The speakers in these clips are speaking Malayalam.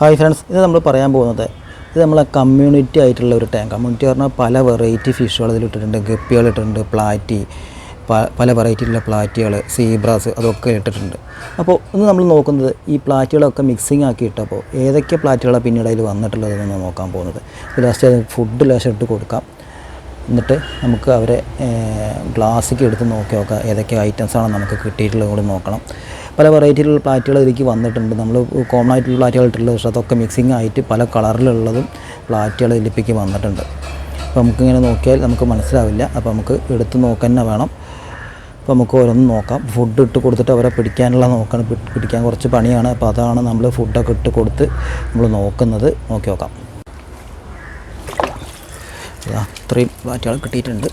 ഹായ് ഫ്രണ്ട്സ് ഇത് നമ്മൾ പറയാൻ പോകുന്നത് ഇത് നമ്മളെ കമ്മ്യൂണിറ്റി ആയിട്ടുള്ള ഒരു ടാങ്ക് കമ്മ്യൂണിറ്റി പറഞ്ഞാൽ പല വെറൈറ്റി ഫിഷുകൾ ഇതിൽ ഇട്ടിട്ടുണ്ട്. ഗപ്പികൾ ഇട്ടിട്ടുണ്ട് പ്ലാറ്റി പല വെറൈറ്റിയിലുള്ള പ്ലാറ്റികൾ സീബ്രാസ് അതൊക്കെ ഇട്ടിട്ടുണ്ട്. അപ്പോൾ ഇന്ന് നമ്മൾ നോക്കുന്നത് ഈ പ്ലാറ്റുകളൊക്കെ മിക്സിങ് ആക്കി ഇട്ടപ്പോൾ ഏതൊക്കെ പ്ലാറ്റുകളാണ് പിന്നീട് അതിൽ വന്നിട്ടുള്ളതെന്ന് നോക്കാൻ പോകുന്നത്. ലാസ്റ്റ് ഫുഡ് ലാസ്റ്റ് ഇട്ട് കൊടുക്കാം. എന്നിട്ട് നമുക്ക് അവരെ ഗ്ലാസ്സിക്ക് എടുത്ത് നോക്കി നോക്കാം. ഏതൊക്കെ ഐറ്റംസാണ് നമുക്ക് കിട്ടിയിട്ടുള്ളത് കൂടി നോക്കണം. പല വെറൈറ്റിയിലുള്ള പ്ലാറ്റുകൾ ഇതിലേക്ക് വന്നിട്ടുണ്ട്. നമ്മൾ കോമൺ ആയിട്ടുള്ള പ്ലാറ്റുകൾ ഇട്ടിട്ടുള്ള പക്ഷേ അതൊക്കെ മിക്സിംഗ് ആയിട്ട് പല കളറിലുള്ളതും പ്ലാറ്റുകൾ ഇതിലേക്ക് വന്നിട്ടുണ്ട്. അപ്പോൾ നമുക്കിങ്ങനെ നോക്കിയാൽ നമുക്ക് മനസ്സിലാവില്ല. അപ്പോൾ നമുക്ക് എടുത്ത് നോക്കാൻ വേണം. അപ്പോൾ നമുക്ക് ഓരോന്ന് നോക്കാം. ഫുഡ് ഇട്ട് കൊടുത്തിട്ട് അവരെ പിടിക്കാനുള്ള നോക്കണം. പിടിക്കാൻ കുറച്ച് പണിയാണ്. അപ്പോൾ അതാണ് നമ്മൾ ഫുഡൊക്കെ ഇട്ട് കൊടുത്ത് നമ്മൾ നോക്കുന്നത്. നോക്കി നോക്കാം. അത്രയും പ്ലാറ്റുകൾ കിട്ടിയിട്ടുണ്ട്.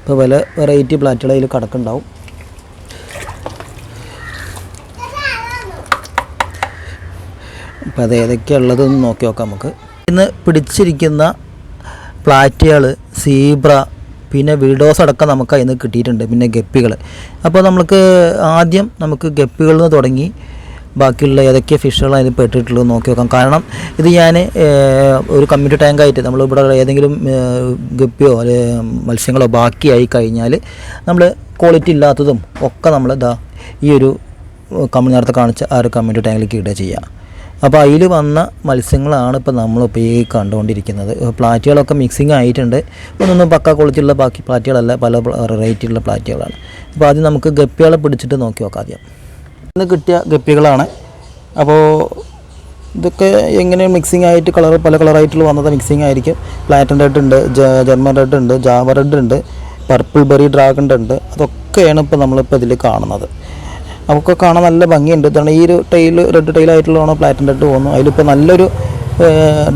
ഇപ്പോൾ പല വെറൈറ്റി പ്ലാറ്റുകൾ അതിൽ കിടക്കുന്നുണ്ടാവും. അപ്പോൾ അത് ഏതൊക്കെയാണ് ഉള്ളതെന്ന് നോക്കി നോക്കാം നമുക്ക്. ഇന്ന് പിടിച്ചിരിക്കുന്ന പ്ലാറ്റുകൾ സീബ്ര പിന്നെ വീഡോസ് അടക്കം നമുക്ക് അതിൽ നിന്ന് കിട്ടിയിട്ടുണ്ട് പിന്നെ ഗപ്പികൾ അപ്പോൾ നമുക്ക് ആദ്യം നമുക്ക് ഗപ്പികളിൽ നിന്ന് തുടങ്ങി ബാക്കിയുള്ള ഏതൊക്കെ ഫിഷുകളാണ് അതിൽ പെട്ടിട്ടുള്ളത് നോക്കി നോക്കാം. കാരണം ഇത് ഞാൻ ഒരു കമ്മ്യൂണിറ്റി ടാങ്കായിട്ട് നമ്മളിവിടെ ഏതെങ്കിലും ഗപ്പിയോ അല്ലെങ്കിൽ മത്സ്യങ്ങളോ ബാക്കിയായി കഴിഞ്ഞാൽ നമ്മൾ ക്വാളിറ്റി ഇല്ലാത്തതും ഒക്കെ നമ്മൾ ഇതാ ഈ ഒരു കമ്പനി നേരത്തെ കാണിച്ച ആ ഒരു കമ്മ്യൂണിറ്റി ടാങ്കിലേക്ക് ഇടുക ചെയ്യുക അപ്പോൾ അതിൽ വന്ന മത്സ്യങ്ങളാണ് ഇപ്പോൾ നമ്മൾ ഈ കണ്ടുകൊണ്ടിരിക്കുന്നത് പ്ലാറ്റുകളൊക്കെ മിക്സിങ് ആയിട്ടുണ്ട്. ഒന്നൊന്നും പക്ക കുളിച്ചുള്ള ബാക്കി പ്ലാറ്റുകളല്ല. പല വെറൈറ്റിയുള്ള പ്ലാറ്റുകളാണ്. അപ്പോൾ ആദ്യം നമുക്ക് ഗപ്പികളെ പിടിച്ചിട്ട് നോക്കി നോക്കാം ആദ്യം. ഇന്ന് കിട്ടിയ ഗപ്പികളാണ്. അപ്പോൾ ഇതൊക്കെ എങ്ങനെ മിക്സിങ് ആയിട്ട് കളർ പല കളറായിട്ടുള്ള വന്നത് മിക്സിങ് ആയിരിക്കും. പ്ലാറ്റൻ റെഡ് ഉണ്ട് ജർമ്മൻ റെഡ് ഉണ്ട് ജാവ റെഡ് ഉണ്ട് പർപ്പിൾ ബെറി ഡ്രാഗൺ ഉണ്ട്. അതൊക്കെയാണ് ഇപ്പോൾ നമ്മളിപ്പോൾ ഇതിൽ കാണുന്നത്. അതൊക്കെ കാണാൻ നല്ല ഭംഗിയുണ്ട്. ഇതാണ് ഈ ഒരു ടൈൽ റെഡ് ടൈലായിട്ടുള്ളതാണ് പ്ലാറ്റിൻ റെഡ് പോകുന്നു അതിലിപ്പോൾ നല്ലൊരു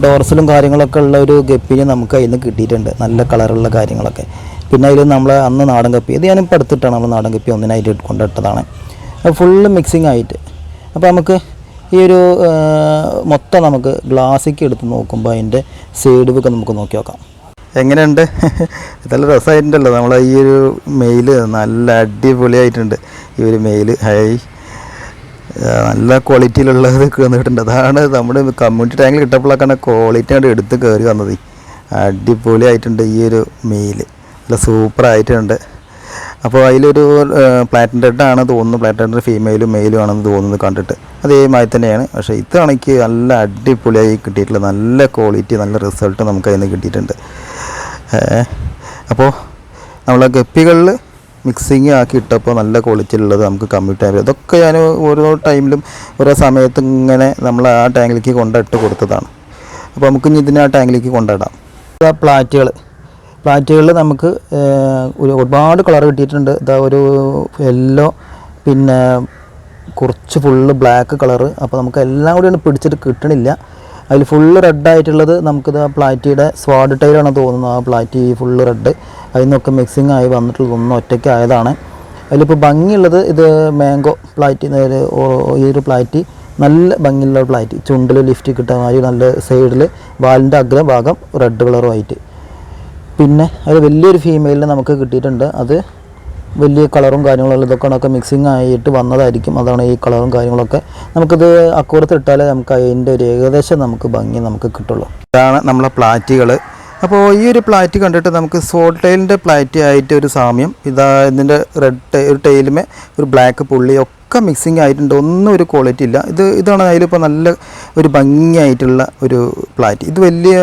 ഡോർസിലും കാര്യങ്ങളൊക്കെ ഉള്ള ഒരു ഗപ്പിന് നമുക്ക് അതിൽ നിന്ന് കിട്ടിയിട്ടുണ്ട്. നല്ല കളറുള്ള കാര്യങ്ങളൊക്കെ. പിന്നെ അതിൽ നമ്മൾ അന്ന് നാടൻ കപ്പി ഇത് ഞാനിപ്പോൾ എടുത്തിട്ടാണ് നമ്മൾ നാടൻ കപ്പി ഒന്നിനായിട്ട് കൊണ്ടിട്ടതാണ്. ഫുള്ള് മിക്സിങ് ആയിട്ട്. അപ്പോൾ നമുക്ക് ഈ ഒരു മൊത്തം നമുക്ക് ഗ്ലാസ്സിക്ക് എടുത്ത് നോക്കുമ്പോൾ അതിന്റെ സൈഡ് ഒക്കെ നമുക്ക് നോക്കി നോക്കാം. എങ്ങനെയുണ്ട്? നല്ല രസമായിട്ടുണ്ടല്ലോ. നമ്മൾ ഈ ഒരു മെയിൽ നല്ല അടിപൊളിയായിട്ടുണ്ട്. ഈ ഒരു മെയിൽ ഹൈ നല്ല ക്വാളിറ്റിയിലുള്ളത് വന്നിട്ടുണ്ട്. അതാണ് നമ്മുടെ കമ്മ്യൂണിറ്റി ടാങ്കിൽ കിട്ടപ്പോഴൊക്കെ ക്വാളിറ്റി ആണ് എടുത്ത് കയറി വന്നത്. അടിപൊളിയായിട്ടുണ്ട് ഈ ഒരു മെയിൽ നല്ല സൂപ്പറായിട്ടുണ്ട്. അപ്പോൾ അതിലൊരു പ്ലാറ്റിൻ റെഡ് ആണ് തോന്നുന്നു. പ്ലാറ്റിൻ ഫീമെയിലും മെയിലും ആണെന്ന് തോന്നുന്നത് കണ്ടിട്ട്. അതേമാതിരി തന്നെയാണ്. പക്ഷേ ഇതാണെങ്കിൽ നല്ല അടിപൊളിയായി കിട്ടിയിട്ടുള്ള നല്ല ക്വാളിറ്റി നല്ല റിസൾട്ട് നമുക്ക് അതിൽ കിട്ടിയിട്ടുണ്ട്. ഏ, നമ്മൾ ആ ഗപ്പികളിൽ മിക്സിങ് ആക്കി ഇട്ടപ്പോൾ നല്ല ക്വാളിറ്റിയിലുള്ളത് നമുക്ക് കമ്മ്യൂട്ട് ആയി ഇതൊക്കെ ഞാൻ ഓരോ ടൈമിലും ഓരോ സമയത്ത് ഇങ്ങനെ നമ്മൾ ആ ടാങ്കിലേക്ക് കൊണ്ടിട്ട് കൊടുത്തതാണ്. അപ്പോൾ നമുക്ക് ഇനി ഇതിനെ ആ ടാങ്കിലേക്ക് കൊണ്ടിടാം. ആ പ്ലാറ്റുകൾ പ്ലാറ്റുകളിൽ നമുക്ക് ഒരു ഒരുപാട് കളർ കിട്ടിയിട്ടുണ്ട്. ഇതാ ഒരു യെല്ലോ പിന്നെ കുറച്ച് ഫുള്ള് ബ്ലാക്ക് കളറ് അപ്പോൾ നമുക്ക് എല്ലാം കൂടി ഒന്ന് പിടിച്ചിട്ട് കിട്ടണില്ല. അതിൽ ഫുള്ള് റെഡ് ആയിട്ടുള്ളത് നമുക്കിത് ആ പ്ലാറ്റിയുടെ സ്വാഡ് ടൈലാണ് തോന്നുന്നത് ആ പ്ലാറ്റി ഫുള്ള് റെഡ് അതിൽ നിന്നൊക്കെ മിക്സിങ് ആയി വന്നിട്ടുള്ളത് ഒന്നും ഒറ്റയ്ക്ക് ആയതാണ്. അതിലിപ്പോൾ ഭംഗിയുള്ളത് ഇത് മാംഗോ പ്ലാറ്റി ഈ ഒരു പ്ലാറ്റി നല്ല ഭംഗിയുള്ള പ്ലാറ്റി ചുണ്ടിൽ ലിഫ്റ്റ് കിട്ടാൻ മാതിരി നല്ല സൈഡിൽ വാലിന്റെ അഗ്രഭാഗം റെഡ് കളറുമായിട്ട് പിന്നെ അതിൽ വലിയൊരു ഫീമെയിലിന് നമുക്ക് കിട്ടിയിട്ടുണ്ട്. അത് വലിയ കളറും കാര്യങ്ങളും ഇതൊക്കെ മിക്സിങ് ആയിട്ട് വന്നതായിരിക്കും. അതാണ് ഈ കളറും കാര്യങ്ങളൊക്കെ. നമുക്കിത് അക്കൂറത്ത് ഇട്ടാലേ നമുക്ക് അതിന്റെ ഒരു ഏകദേശം നമുക്ക് ഭംഗി നമുക്ക് കിട്ടുള്ളൂ. ഇതാണ് നമ്മളെ പ്ലാറ്റുകൾ അപ്പോൾ ഈ ഒരു പ്ലാറ്റ് കണ്ടിട്ട് നമുക്ക് സോൾ ടൈലിന്റെ പ്ലാറ്റ് ആയിട്ട് ഒരു സാമ്യം ഇതാ ഇതിന്റെ റെഡ് ഒരു ടൈലുമേ ഒരു ബ്ലാക്ക് പുള്ളി ഒക്കെ മിക്സിങ് ആയിട്ടുണ്ട്. ഒന്നും ഒരു ക്വാളിറ്റി ഇല്ല. ഇത് ഇതാണ് അതിലിപ്പോൾ നല്ല ഒരു ഭംഗിയായിട്ടുള്ള ഒരു പ്ലാറ്റ്. ഇത് വലിയ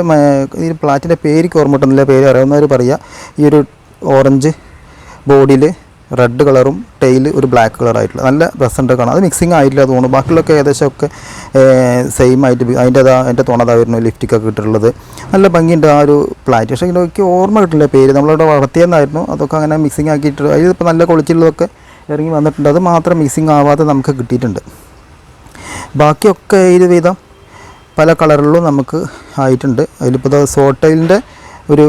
ഈ പ്ലാറ്റിന്റെ പേര് ഓർമ്മട്ടുന്നില്ല പേര് അറിയാവുന്നവർ പറയുക ഈ ഒരു ഓറഞ്ച് ബോഡിയിൽ റെഡ് കളറും ടെയിൽ ഒരു ബ്ലാക്ക് കളറായിട്ടുള്ള നല്ല രസമുണ്ട് കാണാം അത് മിക്സിങ് ആയിട്ടില്ല തോന്നുന്നു. ബാക്കിയുള്ളൊക്കെ ഏകദേശം ഒക്കെ സെയിം ആയിട്ട് അതിന്റെതാ അതിന്റെ തുണതാ വരുന്നു ലിഫ്റ്റിക്കൊക്കെ ഇട്ടിട്ടുള്ളത്. നല്ല ഭംഗിയുണ്ട് ആ ഒരു പ്ലാറ്റ് പക്ഷേ എനിക്ക് ഓർമ്മ കിട്ടില്ല പേര്. നമ്മളിവിടെ വളർത്തിയെന്നായിരുന്നു. അതൊക്കെ അങ്ങനെ മിക്സിങ് ആക്കിയിട്ട് അതിലിപ്പോൾ നല്ല ക്വാളിറ്റിയുള്ളതൊക്കെ ഇറങ്ങി വന്നിട്ടുണ്ട്. അത് മാത്രം മിക്സിങ് ആവാതെ നമുക്ക് കിട്ടിയിട്ടുണ്ട്. ബാക്കിയൊക്കെ ഏത് വിധം? പല കളറിലും നമുക്ക് ആയിട്ടുണ്ട്. അതിലിപ്പോൾ സോട്ടൈലിന്റെ ഒരു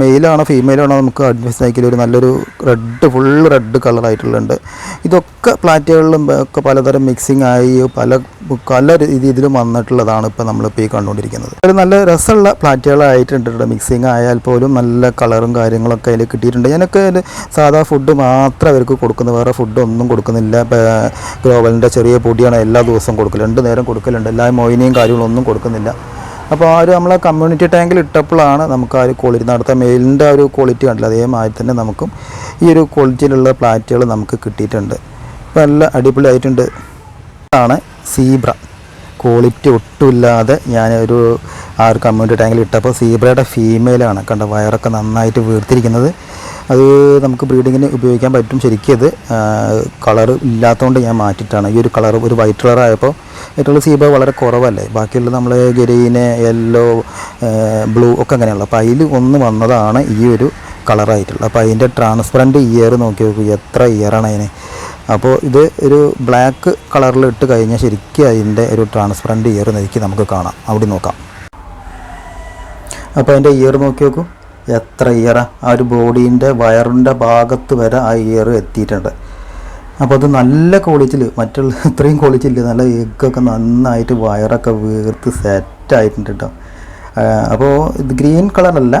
മെയിലാണോ ഫീമെയിലാണോ നമുക്ക് അഡ്വൈസ് ആയിക്കില്ല ഒരു നല്ലൊരു റെഡ് ഫുൾ റെഡ് കളറായിട്ടുള്ളുണ്ട് ഇതൊക്കെ പ്ലാറ്റുകളിലും ഒക്കെ പലതരം മിക്സിങ് ആയി പല പല രീതിയിലും വന്നിട്ടുള്ളതാണ് ഇപ്പോൾ നമ്മളിപ്പോൾ ഈ കണ്ടുകൊണ്ടിരിക്കുന്നത്. ഒരു നല്ല രസമുള്ള പ്ലാറ്റുകളായിട്ടുണ്ട് മിക്സിങ് ആയാൽ പോലും നല്ല കളറും കാര്യങ്ങളൊക്കെ അതിൽ കിട്ടിയിട്ടുണ്ട്. ഞാനൊക്കെ സാധാ ഫുഡ് മാത്രം അവർക്ക് കൊടുക്കുന്നത്. വേറെ ഫുഡ് ഒന്നും കൊടുക്കുന്നില്ല. ഗ്ലോബലിന്റെ ചെറിയ പൊടിയാണ് എല്ലാ ദിവസവും കൊടുക്കൽ രണ്ട് നേരം കൊടുക്കലുണ്ട്. എല്ലാ മൊയിനെയും കാര്യങ്ങളൊന്നും കൊടുക്കുന്നില്ല. അപ്പോൾ ആ ഒരു നമ്മളെ കമ്മ്യൂണിറ്റി ടാങ്കിൽ ഇട്ടപ്പോഴാണ് നമുക്ക് ആ ഒരു ക്വാളിറ്റി അടുത്ത മെയിലിന്റെ ആ ഒരു ക്വാളിറ്റി കണ്ടില്ല. അതേമാതിരി തന്നെ നമുക്കും ഈ ഒരു ക്വാളിറ്റിയിലുള്ള പ്ലാറ്റുകൾ നമുക്ക് കിട്ടിയിട്ടുണ്ട്. നല്ല അടിപൊളി ആയിട്ടുണ്ട് ആണ് സീബ്ര ക്വാളിറ്റി ഒട്ടുമില്ലാതെ ഞാൻ ഒരു ആ ഒരു കമ്മ്യൂണിറ്റി ടാങ്കിൽ ഇട്ടപ്പോൾ സീബ്രയുടെ ഫീമെയിലാണ് കണ്ട വയറൊക്കെ നന്നായിട്ട് വീർത്തിരിക്കുന്നത്. അത് നമുക്ക് ബ്രീഡിങ്ങിന് ഉപയോഗിക്കാൻ പറ്റും ശരിക്കും ഇത്. കളർ ഇല്ലാത്തതുകൊണ്ട് ഞാൻ മാറ്റിയിട്ടാണ്. ഈ ഒരു കളർ ഒരു വൈറ്റ് കളർ ആയപ്പോൾ ഏറ്റവും സീബ വളരെ കുറവല്ലേ. ബാക്കിയുള്ള നമ്മൾ ഗ്രീന് യെല്ലോ ബ്ലൂ ഒക്കെ അങ്ങനെയുള്ള അപ്പോൾ അതിൽ ഒന്ന് വന്നതാണ് ഈ ഒരു കളറായിട്ടുള്ളത് അപ്പോൾ അതിന്റെ ട്രാൻസ്പെറന്റ് ഇയർ നോക്കി നോക്കൂ. എത്ര ഇയറാണ് അതിന്? അപ്പോൾ ഇത് ഒരു ബ്ലാക്ക് കളറിൽ ഇട്ട് കഴിഞ്ഞാൽ ശരിക്കും അതിന്റെ ഒരു ട്രാൻസ്പെറന്റ് ഇയർ നെരുക്കി നമുക്ക് കാണാം. അവിടെ നോക്കാം. അപ്പോൾ അതിന്റെ ഇയർ നോക്കി നോക്കൂ. എത്ര ഇയറാ ആ? ഒരു ബോഡീന്റെ വയറിന്റെ ഭാഗത്ത് വരെ ആ ഇയർ എത്തിയിട്ടുണ്ട്. അപ്പോൾ അത് നല്ല ക്വാളിറ്റിയിൽ മറ്റുള്ള ഇത്രയും ക്വാളിറ്റി ഇല്ല നല്ല എഗ്ഗൊക്കെ നന്നായിട്ട് വയറൊക്കെ വീർത്ത് സെറ്റായിട്ടുണ്ട് കേട്ടോ അപ്പോൾ ഇത് ഗ്രീൻ കളറല്ല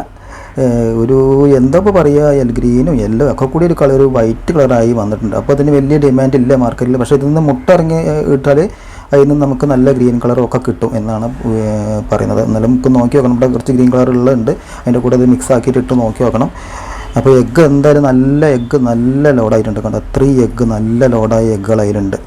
ഒരു എന്താ ഇപ്പോൾ പറയുക എൽ ഗ്രീനും യെല്ലോ ഒക്കെ കൂടി ഒരു കളർ വൈറ്റ് കളറായി വന്നിട്ടുണ്ട്. അപ്പോൾ അതിന് വലിയ ഡിമാൻഡ് ഇല്ല മാർക്കറ്റിൽ പക്ഷേ ഇതിൽ നിന്ന് മുട്ട ഇറങ്ങി ഇട്ടാൽ അതിൽ നിന്ന് നമുക്ക് നല്ല ഗ്രീൻ കളറും ഒക്കെ കിട്ടും എന്നാണ് പറയുന്നത്. എന്നാലും നമുക്ക് നോക്കി നോക്കണം. ഇവിടെ കുറച്ച് ഗ്രീൻ കളർ ഉള്ളുണ്ട് അതിന്റെ കൂടെ അത് മിക്സ് ആക്കിയിട്ട് ഇട്ട് നോക്കി നോക്കണം. അപ്പോൾ എഗ്ഗ് എന്തായാലും നല്ല എഗ്ഗ് നല്ല ലോഡായിട്ടുണ്ട് കണ്ടോ? അത്രയും എഗ്ഗ് നല്ല ലോഡായ എഗ്ഗുകൾ അതിലുണ്ട്.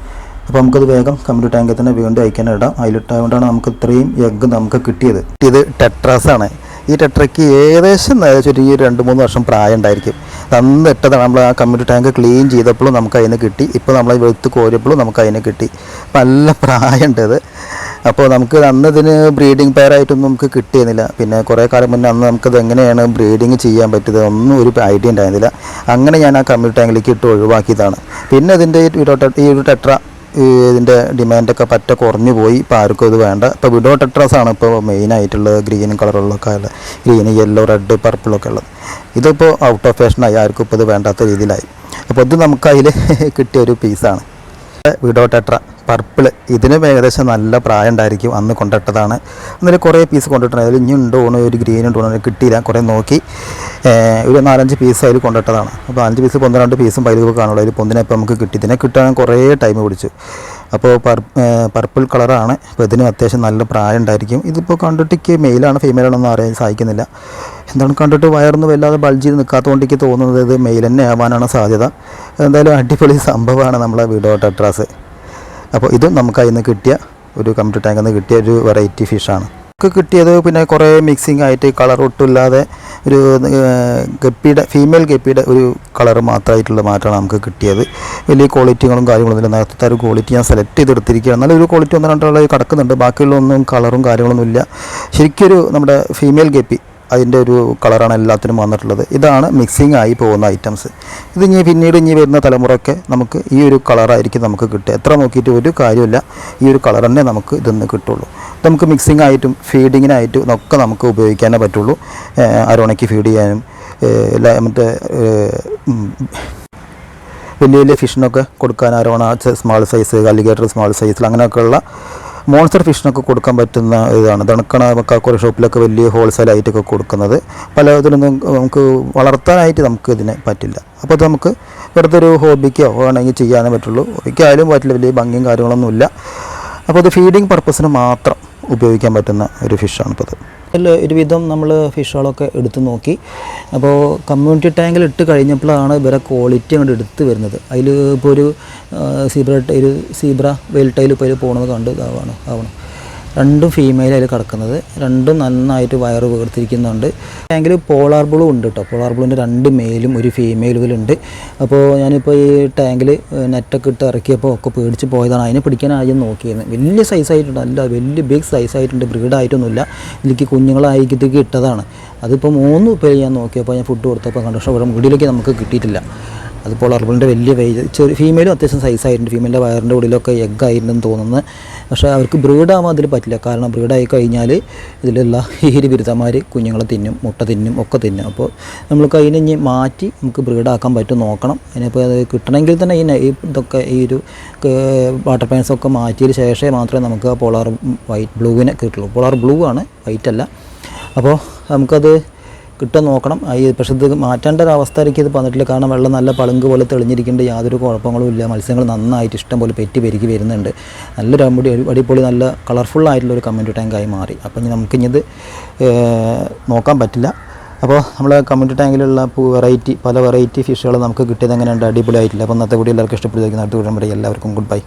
അപ്പോൾ നമുക്കത് വേഗം കമ്പ്യൂട്ടർ ടാങ്കിൽ തന്നെ വീണ്ടും അയക്കാൻ ഇടാം. അതിലിട്ടായതുകൊണ്ടാണ് നമുക്ക് ഇത്രയും എഗ്ഗ് നമുക്ക് കിട്ടിയത്. ഇത് ടെട്രാസ് ആണ്. ഈ ടെട്രയ്ക്ക് ഏകദേശം ഈ രണ്ട് മൂന്ന് വർഷം പ്രായം ഉണ്ടായിരിക്കും അന്ന് ഇട്ടതാണ് നമ്മൾ ആ കമ്പ്യൂട്ടർ ടാങ്ക് ക്ലീൻ ചെയ്തപ്പോഴും നമുക്ക് അതിന് കിട്ടി. ഇപ്പോൾ നമ്മൾ വെളുത്ത് കോരിയപ്പോഴും നമുക്ക് അതിന് കിട്ടി. നല്ല പ്രായമുണ്ട് ഇത് അപ്പോൾ നമുക്ക് അന്ന് ഇതിന് ബ്രീഡിംഗ് പെയറായിട്ടൊന്നും നമുക്ക് കിട്ടിയിരുന്നില്ല. പിന്നെ കുറേ കാലം മുന്നേ അന്ന് നമുക്കത് എങ്ങനെയാണ് ബ്രീഡിങ് ചെയ്യാൻ പറ്റിയത് ഒന്നും ഒരു ഐഡിയ ഉണ്ടായിരുന്നില്ല. അങ്ങനെ ഞാൻ ആ കമ്പ്യൂട്ടർ ടാങ്കിലേക്ക് ഇട്ട് ഒഴിവാക്കിയതാണ്. പിന്നെ അതിന്റെ ഈ ഒരു ടെട്ര ഇതിന്റെ ഡിമാൻഡൊക്കെ പറ്റ കുറഞ്ഞു പോയി. ഇപ്പോൾ ആർക്കും ഇത് വേണ്ട. ഇപ്പോൾ വിഡോ ടെട്രാസ് ആണ് ഇപ്പോൾ മെയിനായിട്ടുള്ളത്. ഗ്രീൻ കളറുള്ളതൊക്കെ ഉള്ളത് ഗ്രീൻ യെല്ലോ റെഡ് പർപ്പിളൊക്കെ ഉള്ളത്. ഇതിപ്പോൾ ഔട്ട് ഓഫ് ഫാഷനായി ആർക്കും ഇപ്പോൾ ഇത് വേണ്ടാത്ത രീതിയിലായി. അപ്പോൾ ഇത് നമുക്ക് അതിൽ കിട്ടിയ ഒരു പീസാണ് വിഡോ ടെട്ര പർപ്പിൾ ഇതിനും ഏകദേശം നല്ല പ്രായം ഉണ്ടായിരിക്കും. അന്ന് കൊണ്ടിട്ടതാണ്. അന്നേരം കുറേ പീസ് കൊണ്ടിട്ടുണ്ട്. അതിൽ ഇനി ഉണ്ടോ ഒരു ഗ്രീൻ ഉണ്ടോ കിട്ടിയില്ല. കുറേ നോക്കി. ഒരു നാലഞ്ച് പീസ് അതിൽ കൊണ്ടിട്ടതാണ്. അപ്പോൾ അഞ്ച് പീസ് പൊന്ന് രണ്ട് പീസും പൈലൊക്കെ കാണുള്ളൂ. അതിൽ പൊന്നിനെ ഇപ്പോൾ നമുക്ക് കിട്ടി. ഇതിനെ കിട്ടാൻ കുറേ ടൈം പിടിച്ചു. അപ്പോൾ പർ പർപ്പിൾ കളറാണ് അപ്പോൾ ഇതിനും അത്യാവശ്യം നല്ല പ്രായം ഉണ്ടായിരിക്കും. ഇതിപ്പോൾ കണ്ടിട്ട് മെയിലാണ് ഫീമെയിലാണെന്ന് അറിയാൻ സാധിക്കുന്നില്ല. എന്താണ് കണ്ടിട്ട് വയറൊന്നും വല്ലാതെ ബൾജ് നിൽക്കാത്തതുകൊണ്ട് എനിക്ക് തോന്നുന്നത് ഇത് മെയിൽ തന്നെ ആവാനാണ് സാധ്യത. എന്തായാലും അടിപൊളി സംഭവമാണ് നമ്മളെ വീടോ ടെട്രാസ് അപ്പോൾ ഇതും നമുക്ക് അതിൽ നിന്ന് കിട്ടിയ ഒരു കമ്പ്യൂട്ടർ ടാങ്കിൽ നിന്ന് കിട്ടിയ ഒരു വെറൈറ്റി ഫിഷാണ് നമുക്ക് കിട്ടിയത് പിന്നെ കുറേ മിക്സിംഗ് ആയിട്ട് കളർ ഒട്ടുമില്ലാതെ ഒരു ഗപ്പിയുടെ ഫീമെയിൽ ഗപ്പിയുടെ ഒരു കളർ മാത്രമായിട്ടുള്ള മാറ്റമാണ് നമുക്ക് കിട്ടിയത്. വലിയ ക്വാളിറ്റികളും കാര്യങ്ങളൊന്നും ഇല്ല നേരത്തെ ഒരു ക്വാളിറ്റി ഞാൻ സെലക്ട് ചെയ്തെടുത്തിരിക്കുകയാണ്. എന്നാലും ഒരു ക്വാളിറ്റി ഒന്ന് രണ്ടുള്ള കിടക്കുന്നുണ്ട്. ബാക്കിയുള്ള ഒന്നും കളറും കാര്യങ്ങളൊന്നും ഇല്ല. ശരിക്കൊരു നമ്മുടെ ഫീമെയിൽ ഗപ്പി അതിന്റെ ഒരു കളറാണ് എല്ലാത്തിനും വന്നിട്ടുള്ളത്. ഇതാണ് മിക്സിങ് ആയി പോകുന്ന ഐറ്റംസ് ഇത് ഇനി പിന്നീട് ഇനി വരുന്ന തലമുറയ്ക്ക് നമുക്ക് ഈ ഒരു കളറായിരിക്കും നമുക്ക് കിട്ടുക. എത്ര നോക്കിയിട്ട് ഒരു കാര്യമില്ല ഈ ഒരു കളർ തന്നെ നമുക്ക് ഇതൊന്ന് കിട്ടുള്ളൂ. നമുക്ക് മിക്സിങ് ആയിട്ടും ഫീഡിങ്ങിനായിട്ടും ഒക്കെ നമുക്ക് ഉപയോഗിക്കാനേ പറ്റുള്ളൂ. അരോണയ്ക്ക് ഫീഡ് ചെയ്യാനും എല്ലാ മറ്റേ വലിയ വലിയ ഫിഷിനൊക്കെ കൊടുക്കാൻ arowana small size alligator small സൈസിൽ അങ്ങനെയൊക്കെയുള്ള മോൺസ്റ്റർ ഫിഷിനൊക്കെ കൊടുക്കാൻ പറ്റുന്ന ഇതാണ്. തണുക്കണ കക്കോറി ഷോപ്പിലൊക്കെ വലിയ ഹോൾസെയിലായിട്ടൊക്കെ കൊടുക്കുന്നത്. പല ഇതിലൊന്നും നമുക്ക് വളർത്താനായിട്ട് നമുക്ക് ഇതിനെ പറ്റില്ല. അപ്പോൾ അത് നമുക്ക് വെറുതെ ഒരു ഹോബിക്കോ വേണമെങ്കിൽ ചെയ്യാനേ പറ്റുള്ളൂ. ഹോബിക്കായാലും പറ്റില്ല. വലിയ ഭംഗിയും കാര്യങ്ങളൊന്നുമില്ല അപ്പോൾ ഇത് ഫീഡിങ് പർപ്പസിന് മാത്രം ഉപയോഗിക്കാൻ പറ്റുന്ന ഒരു ഫിഷാണ് ഇപ്പോൾ ഇത് അതിൽ ഒരുവിധം നമ്മൾ ഫിഷുകളൊക്കെ എടുത്തു നോക്കി. അപ്പോൾ കമ്മ്യൂണിറ്റി ടാങ്കിൽ ഇട്ട് കഴിഞ്ഞപ്പോഴാണ് ഇവരെ ക്വാളിറ്റി അങ്ങോട്ട് എടുത്ത് വരുന്നത്. അതിൽ ഇപ്പോൾ ഒരു സീബ്ര ഒരു സീബ്ര വെയിൽ ടൈൽ ഇപ്പോൾ അതിൽ പോകുന്നത് കണ്ട് ഇതാവണം ആവണം. രണ്ടും ഫീമെയിൽ അതിൽ കിടക്കുന്നത്. രണ്ടും നന്നായിട്ട് വയറ് വീർത്തിരിക്കുന്നുണ്ട് ടാങ്കിൽ പോളാർ ബ്ലൂ ഉണ്ട് കേട്ടോ പോളാർ ബ്ലൂവിന്റെ രണ്ട് മെയിലും ഒരു ഫീമെയിലും ഉണ്ട്. അപ്പോൾ ഞാനിപ്പോൾ ഈ ടാങ്കിൽ നെറ്റൊക്കെ ഇട്ട് ഇറക്കിയപ്പോൾ ഒക്കെ പേടിച്ച് പോയതാണ്. അതിനെ പിടിക്കാൻ ആദ്യം നോക്കിയിരുന്നത് വലിയ സൈസായിട്ടുണ്ട് അല്ല വലിയ ബിഗ് സൈസായിട്ടുണ്ട് ബ്രീഡായിട്ടൊന്നുമില്ല ഇതിലേക്ക് കുഞ്ഞുങ്ങളായിക്കത്തേക്ക് ഇട്ടതാണ്. അതിപ്പോൾ മൂന്ന് പേര് ഞാൻ നോക്കിയപ്പോൾ ഞാൻ ഫുഡ് കൊടുത്തപ്പോൾ കണ്ടു. പക്ഷേ ഇവിടെ മുടിയിലേക്ക് നമുക്ക് കിട്ടിയിട്ടില്ല. അത് പോളാർബിളിന്റെ വലിയ വെയിറ്റ് ചെറിയ ഫീമെയിലും അത്യാവശ്യം സൈസ് ആയിട്ടുണ്ട്. ഫീമെയിലിന്റെ വയറിന്റെ ഉള്ളിലൊക്കെ എഗ് ആയിട്ടുണ്ടെന്ന് തോന്നുന്നു. പക്ഷേ അവർക്ക് ബ്രീഡാവാൻ അതിൽ പറ്റില്ല. കാരണം ബ്രീഡായി കഴിഞ്ഞാൽ ഇതിലുള്ള ഈരി ബിരുദന്മാർ കുഞ്ഞുങ്ങളെ തിന്നും മുട്ട തിന്നും ഒക്കെ തിന്നും. അപ്പോൾ നമ്മൾക്ക് അതിനെ ഇനി മാറ്റി നമുക്ക് ബ്രീഡാക്കാൻ പറ്റും നോക്കണം. അതിനിപ്പോൾ അത് കിട്ടണമെങ്കിൽ തന്നെ ഈ ഇതൊക്കെ ഈ ഒരു വാട്ടർ പാൻസൊക്കെ മാറ്റിയതിന് ശേഷമേ മാത്രമേ നമുക്ക് പോളാർ വൈറ്റ് ബ്ലൂവിനെ കിട്ടുള്ളൂ. പോളാർ ബ്ലൂ ആണ് വൈറ്റ് അല്ല. അപ്പോൾ നമുക്കത് കിട്ടാൻ നോക്കണം. ഈ പക്ഷേ ഇത് മാറ്റേണ്ട ഒരു അവസ്ഥയിലേക്ക് ഇത് വന്നിട്ടില്ല. കാരണം വെള്ളം നല്ല പളുങ്ക് പോലെ തെളിഞ്ഞിരിക്കേണ്ട യാതൊരു കുഴപ്പങ്ങളും ഇല്ല. മത്സ്യങ്ങൾ നന്നായിട്ട് ഇഷ്ടം പോലെ പെറ്റി പെരുകി വരുന്നുണ്ട്. നല്ലൊരു അമ്പടി അടിപൊളി നല്ല കളർഫുൾ ആയിട്ടുള്ള ഒരു കമ്മ്യൂണിറ്റി ടാങ്കായി മാറി. അപ്പം ഇനി നമുക്കിഞ്ഞത് നോക്കാൻ പറ്റില്ല. അപ്പോൾ നമ്മളെ കമ്മ്യൂണിറ്റി ടാങ്കിലുള്ള വെറൈറ്റി പല വെറൈറ്റി ഫിഷുകൾ നമുക്ക് കിട്ടിയത് എങ്ങനെയുണ്ട്? അടിപൊളിയായിട്ടില്ല. അപ്പോൾ ഇന്നത്തെ കൂടി എല്ലാവർക്കും ഇഷ്ടപ്പെടുത്തിയിരിക്കുന്ന അടുത്ത കൂടെ എല്ലാവർക്കും ഗുഡ് ബൈ